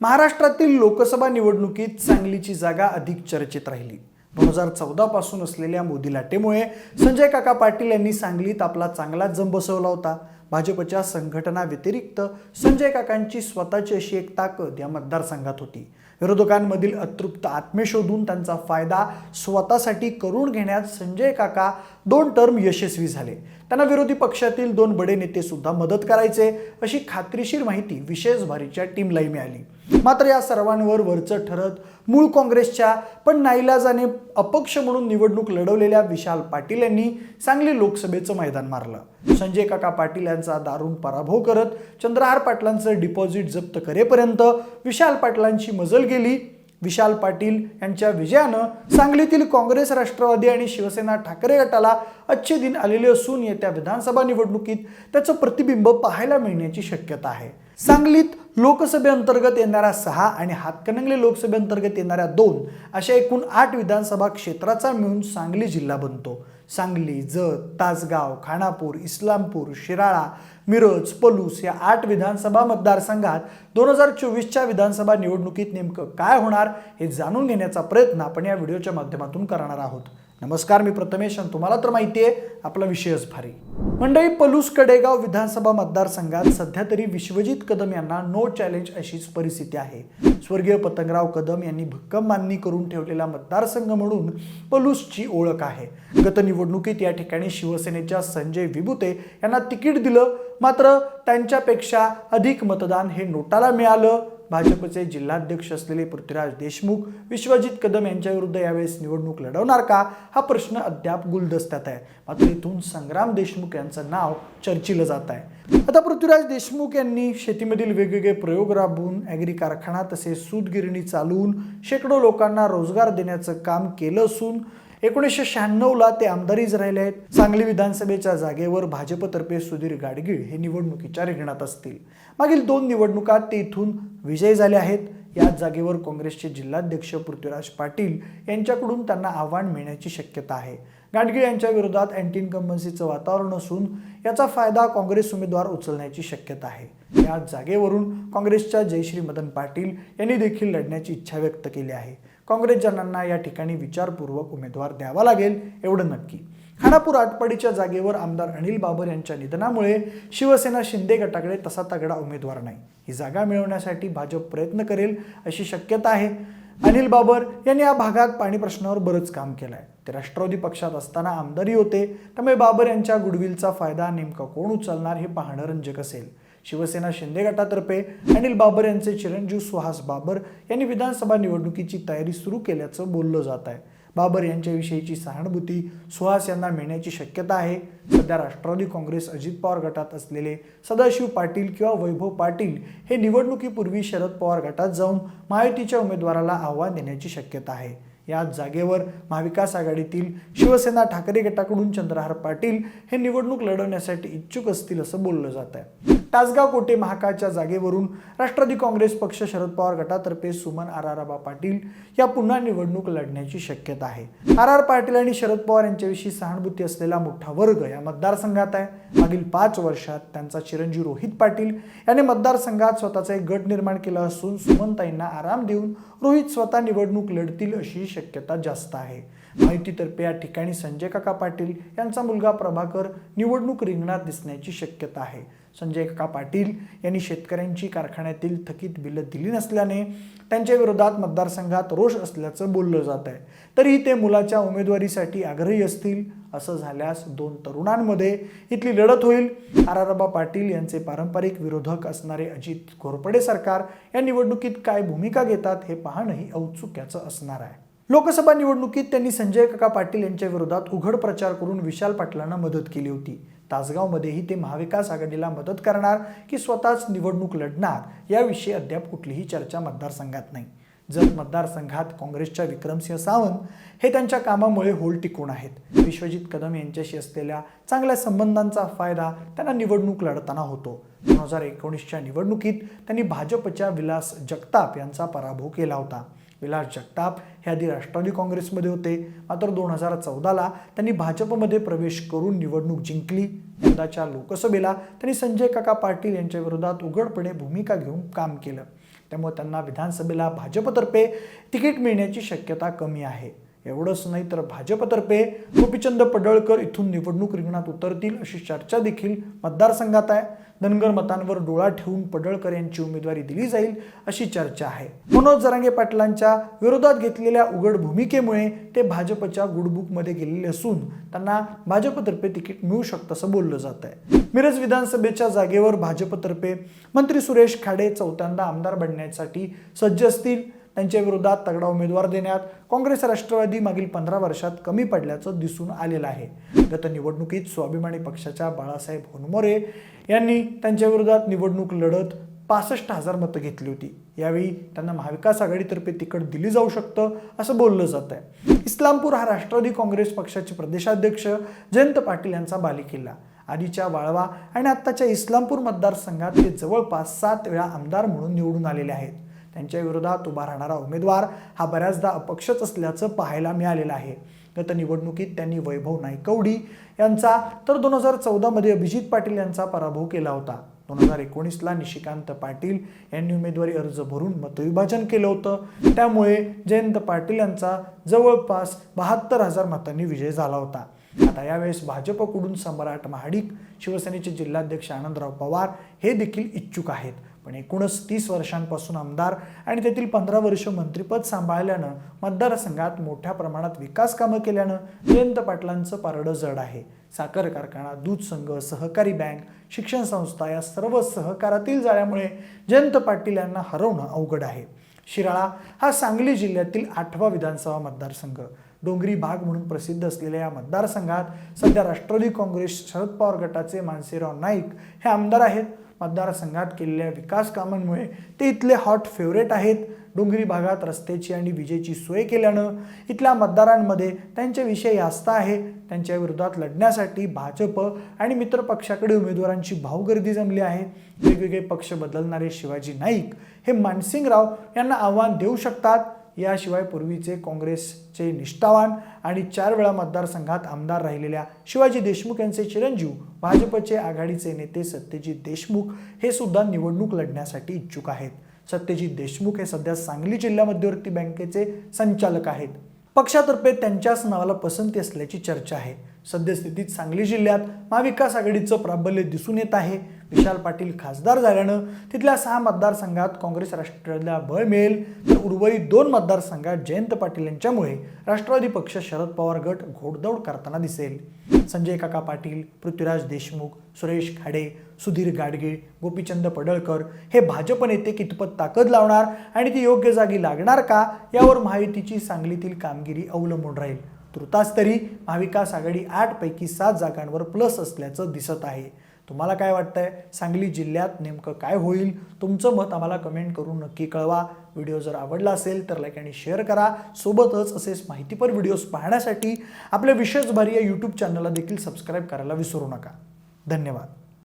महाराष्ट्रातील लोकसभा निवडणुकीत सांगलीची जागा अधिक चर्चेत राहिली. दोन हजार चौदा पासून असलेल्या मोदी लाटेमुळे संजय काका पाटील यांनी सांगलीत आपला चांगलाच जम बसवला होता. भाजपच्या संघटना व्यतिरिक्त संजय काकांची स्वतःची अशी एक ताकद या मतदारसंघात होती. विरोधकांमधील अतृप्त आत्मे शोधून त्यांचा फायदा स्वतःसाठी करून घेण्यात संजय काका दोन टर्म यशस्वी झाले. त्यांना विरोधी पक्षातील दोन बडे नेते सुद्धा मदत करायचे अशी खात्रीशीर माहिती विशेष भारीच्या टीमलाही मिळाली. मात्र या सर्वांवर वरचं ठरत मूळ काँग्रेसच्या पण नाईलाजाने अपक्ष म्हणून निवडणूक लढवलेल्या विशाल पाटील यांनी सांगली लोकसभेचं मैदान मारलं. संजय काका पाटील यांचा दारुण पराभव करत चंद्रहार पाटलांचं डिपॉझिट जप्त करेपर्यंत विशाल पाटलांची मजल गेली. विशाल पाटील यांच्या विजयानं सांगलीतील काँग्रेस राष्ट्रवादी आणि शिवसेना ठाकरे गटाला अच्छे दिन आलेले असून येत्या विधानसभा निवडणुकीत त्याचं प्रतिबिंब पाहायला मिळण्याची शक्यता आहे. सांगलीत लोकसभेअंतर्गत येणाऱ्या सहा आणि हातकणंगले लोकसभेअंतर्गत येणाऱ्या दोन अशा एकूण आठ विधानसभा क्षेत्राचा मिळून सांगली जिल्हा बनतो. सांगली जत तासगाव खानापूर इस्लामपूर शिराळा मिरज पलूस या आठ विधानसभा मतदारसंघात दोन हजार चोवीसच्या विधानसभा निवडणुकीत नेमकं काय होणार हे जाणून घेण्याचा प्रयत्न आपण या व्हिडिओच्या माध्यमातून करणार आहोत. नमस्कार मी प्रथमेश आणि तुम्हाला तर माहिती आहे आपला विषयच भारी मंडळी पलूस कडेगाव विधानसभा मतदारसंघात सध्या तरी विश्वजित कदम यांना नो चॅलेंज अशीच परिस्थिती आहे. स्वर्गीय पतंगराव कदम यांनी भक्कम मान्य करून ठेवलेला मतदारसंघ म्हणून पलूसची ओळख आहे. गत निवडणुकीत या ठिकाणी शिवसेनेच्या संजय विभुते यांना तिकीट दिलं मात्र त्यांच्यापेक्षा अधिक मतदान हे नोटाला मिळालं. भाजपचे जिल्हाध्यक्ष असलेले पृथ्वीराज देशमुख विश्वजित कदम यांच्याविरुद्ध यावेळेस निवडणूक लढवणार का? हा प्रश्न अद्याप गुलदस्त्यात आहे. मात्र इथून संग्राम देशमुख यांचं नाव चर्चिलं जात आहे. आता पृथ्वीराज देशमुख यांनी शेतीमधील वेगवेगळे प्रयोग राबवून ॲग्री कारखाना तसेच सूतगिरणी चालवून शेकडो लोकांना रोजगार देण्याचं काम केलं असून एकोणीसशे शहाण्णवला ते आमदारीच राहिले आहेत. सांगली विधानसभेच्या जागेवर भाजपतर्फे सुधीर गाडगीळ हे निवडणुकीच्या रिंगणात असतील. मागील दोन निवडणुकात ते इथून विजयी झाले आहेत. याच जागेवर काँग्रेसचे जिल्हाध्यक्ष पृथ्वीराज पाटील यांच्याकडून त्यांना आव्हान मिळण्याची शक्यता आहे. गाडगीळ यांच्या विरोधात अँटी इन्कम्बन्सीचं वातावरण असून याचा फायदा काँग्रेस उमेदवार उचलण्याची शक्यता आहे. याच जागेवरून काँग्रेसच्या जयश्री मदन पाटील यांनी देखील लढण्याची इच्छा व्यक्त केली आहे. काँग्रेस जनांना या ठिकाणी विचारपूर्वक उमेदवार द्यावा लागेल एवढं नक्की. खानापूर आटपाडीच्या जागेवर आमदार अनिल बाबर यांच्या निधनामुळे शिवसेना शिंदे गटाकडे तसा तगडा उमेदवार नाही. ही जागा मिळवण्यासाठी भाजप प्रयत्न करेल अशी शक्यता आहे. अनिल बाबर यांनी या भागात पाणी प्रश्नावर बरंच काम केलं आहे ते राष्ट्रवादी पक्षात असताना आमदारी होते. त्यामुळे बाबर यांच्या गुडविलचा फायदा नेमका कोण उचलणार हे पाहणं रंजक असेल. शिवसेना शिंदे गटातर्फे अनिल बाबर यांचे चिरंजीव सुहास बाबर यांनी विधानसभा निवडणुकीची तयारी सुरू केल्याचं बोललं जात आहे. बाबर यांच्याविषयीची सहानुभूती सुहास यांना मिळण्याची शक्यता आहे. सध्या राष्ट्रवादी काँग्रेस अजित पवार गटात असलेले सदाशिव पाटील किंवा वैभव पाटील हे निवडणुकीपूर्वी शरद पवार गटात जाऊन महायुतीच्या उमेदवाराला आव्हान देण्याची शक्यता आहे. याच जागेवर महाविकास आघाडीतील शिवसेना ठाकरे गटाकडून चंद्रहार पाटील हे निवडणूक लढवण्यासाठी इच्छुक असतील असं बोललं जात आहे. तासगाव कोटे महाकाळच्या जागेवरून राष्ट्रवादी काँग्रेस पक्ष शरद पवार गटातर्फे सुमन आराराबा पाटील या पुन्हा निवडणूक लढण्याची शक्यता आहे. आर आर पाटील आणि शरद पवार यांच्याविषयी सहानुभूती असलेला मोठा वर्ग या मतदारसंघात आहे. मागील पाच वर्षात त्यांचा चिरंजीव रोहित पाटील याने मतदारसंघात स्वतःचा एक गट निर्माण केला असून सुमनताईंना आराम देऊन रोहित स्वतः निवडणूक लढतील अशी शक्यता जास्त आहे. माहितीतर्फे या ठिकाणी संजय काका पाटील यांचा मुलगा प्रभाकर निवडणूक रिंगणात दिसण्याची शक्यता आहे. संजय काका पाटील यांनी शेतकऱ्यांची कारखान्यातील थकीत बिलं दिली नसल्याने त्यांच्या विरोधात मतदारसंघात रोष असल्याचं बोललं जात आहे. तरीही ते मुलाच्या उमेदवारीसाठी आग्रही असतील असं झाल्यास दोन तरुणांमध्ये इथली लढत होईल. आराराबा पाटील यांचे पारंपरिक विरोधक असणारे अजित घोरपडे सरकार या निवडणुकीत काय भूमिका घेतात हे पाहणंही औत्सुक्याचं असणार आहे. लोकसभा निवडणुकीत त्यांनी संजय काका पाटील यांच्या विरोधात उघड प्रचार करून विशाल पाटलांना मदत केली होती. तासगावमध्येही ते महाविकास आघाडीला मदत करणार की स्वतःच निवडणूक लढणार याविषयी अद्याप कुठलीही चर्चा मतदारसंघात नाही. जत मतदारसंघात काँग्रेसच्या विक्रमसिंह सावंत हे त्यांच्या कामामुळे होल टिकून आहेत. विश्वजित कदम यांच्याशी असलेल्या चांगल्या संबंधांचा फायदा त्यांना निवडणूक लढताना होतो. दोन हजार एकोणीसच्या निवडणुकीत त्यांनी भाजपच्या विलास जगताप यांचा पराभव केला होता. विलास जगताप हे आधी राष्ट्रवादी काँग्रेसमध्ये होते. मात्र दोन हजार चौदाला त्यांनी भाजपमध्ये प्रवेश करून निवडणूक जिंकली. यंदाच्या लोकसभेला त्यांनी संजय काका पाटील यांच्या विरोधात उघडपणे भूमिका घेऊन काम केलं. त्यामुळे त्यांना विधानसभेला भाजपतर्फे तिकीट मिळण्याची शक्यता कमी आहे. एवढंच नाही तर भाजपतर्फे गोपीचंद पडळकर इथून निवडणूक रिंगणात उतरतील अशी चर्चा देखील मतदारसंघात आहे. धनगर मतांवर डोळा ठेवून पडळकर यांची उमेदवारी दिली जाईल अशी चर्चा आहे. मनोज जरांगे पाटलांच्या विरोधात घेतलेल्या उघड भूमिकेमुळे ते भाजपच्या गुडबुकमध्ये गेलेले असून त्यांना भाजपतर्फे तिकीट मिळू शकतं असं बोललं जात आहे. मिरज विधानसभेच्या जागेवर भाजपतर्फे मंत्री सुरेश खाडे चौथ्यांदा आमदार बनण्यासाठी सज्ज असतील. त्यांच्या विरोधात तगडा उमेदवार देण्यात काँग्रेस राष्ट्रवादी मागील पंधरा वर्षात कमी पडल्याचं दिसून आलेलं आहे. गत निवडणुकीत स्वाभिमानी पक्षाच्या बाळासाहेब होनमोरे यांनी त्यांच्या विरोधात निवडणूक लढत पासष्ट हजार मतं घेतली होती. यावेळी त्यांना महाविकास आघाडीतर्फे तिकट दिली जाऊ शकतं असं बोललं जात आहे. इस्लामपूर हा राष्ट्रवादी काँग्रेस पक्षाचे प्रदेशाध्यक्ष जयंत पाटील यांचा बालेकिल्ला. आधीच्या वाळवा आणि आत्ताच्या इस्लामपूर मतदारसंघात ते जवळपास सात वेळा आमदार म्हणून निवडून आलेले आहेत. त्यांच्या विरोधात उभा राहणारा उमेदवार हा बऱ्याचदा अपक्षच असल्याचं पाहायला मिळालेलं आहे. गत निवडणुकीत त्यांनी वैभव नायकवडी यांचा तर दोन हजार चौदामध्ये अभिजित पाटील यांचा पराभव केला होता. दोन हजार एकोणीसला निशिकांत पाटील यांनी उमेदवारी अर्ज भरून मतविभाजन केलं होतं. त्यामुळे जयंत पाटील यांचा जवळपास बहात्तर हजार मतांनी विजय झाला होता. आता यावेळेस भाजपकडून सम्राट महाडिक शिवसेनेचे जिल्हाध्यक्ष आनंदराव पवार हे देखील इच्छुक आहेत. पण एकूणच तीस वर्षांपासून आमदार आणि तेथील पंधरा वर्ष मंत्रिपद सांभाळल्यानं मतदारसंघात मोठ्या प्रमाणात विकास कामं केल्यानं जयंत पाटलांचं पारडं जड आहे. साखर कारखाना दूध संघ सहकारी बँक शिक्षण संस्था या सर्व सहकारातील जाळ्यामुळे जयंत पाटील यांना हरवणं अवघड आहे. शिराळा हा सांगली जिल्ह्यातील आठवा विधानसभा मतदारसंघ. डोंगरी भाग म्हणून प्रसिद्ध असलेल्या या मतदारसंघात सध्या राष्ट्रवादी काँग्रेस शरद पवार गटाचे मानसेराव नाईक हे आमदार आहेत. मतदारसंघात केलेल्या विकास कामांमुळे ते इथले हॉट फेवरेट आहेत. डोंगरी भागात रस्त्याची आणि विजेची सोय केल्यानं इथल्या मतदारांमध्ये त्यांच्याविषयी आस्था आहे. त्यांच्या विरोधात लढण्यासाठी भाजप आणि मित्र पक्षाकडे उमेदवारांची भावगर्दी जमली आहे. वेगवेगळे पक्ष बदलणारे शिवाजी नाईक हे मानसिंगराव यांना आव्हान देऊ शकतात. याशिवाय पूर्वीचे काँग्रेसचे निष्ठावान आणि चार वेळा मतदारसंघात आमदार राहिलेल्या शिवाजी देशमुख यांचे चिरंजीव भाजपचे आघाडीचे नेते सत्यजित देशमुख हे सुद्धा निवडणूक लढण्यासाठी इच्छुक आहेत. सत्यजित देशमुख हे सध्या सांगली जिल्हा मध्यवर्ती बँकेचे संचालक आहेत. पक्षातर्फे त्यांच्याच नावाला पसंती असल्याची चर्चा आहे. सद्यस्थितीत सांगली जिल्ह्यात महाविकास आघाडीचं प्राबल्य दिसून येत आहे. विशाल पाटील खासदार झाल्यानं तिथल्या सहा मतदारसंघात काँग्रेस राष्ट्रवादीला बळ मिळेल. तर उर्वरित दोन मतदारसंघात जयंत पाटील यांच्यामुळे राष्ट्रवादी पक्ष शरद पवार गट घोडदौड करताना दिसेल. संजय काका पाटील पृथ्वीराज देशमुख सुरेश खाडे सुधीर गाडगे गोपीचंद पडळकर हे भाजप नेते कितपत ताकद लावणार आणि ती योग्य जागी लागणार का यावर महायुतीची सांगलीतील कामगिरी अवलंबून राहील. तृतास तरी महाविकास आघाडी आठ पैकी सात जागांवर प्लस असल्याचं दिसत आहे. तुम्हाला काय वाटतंय? सांगली जिल्ह्यात नेमकं काय होईल? तुमचं मत आम्हाला कमेंट करून नक्की कळवा. व्हिडिओ जर आवडला असेल तर लाईक आणि शेअर करा. सोबतच असेच माहितीपर व्हिडिओज पाहण्यासाठी आपल्या विशेष भारी या यूट्यूब चॅनलला देखील सबस्क्राईब करायला विसरू नका. धन्यवाद.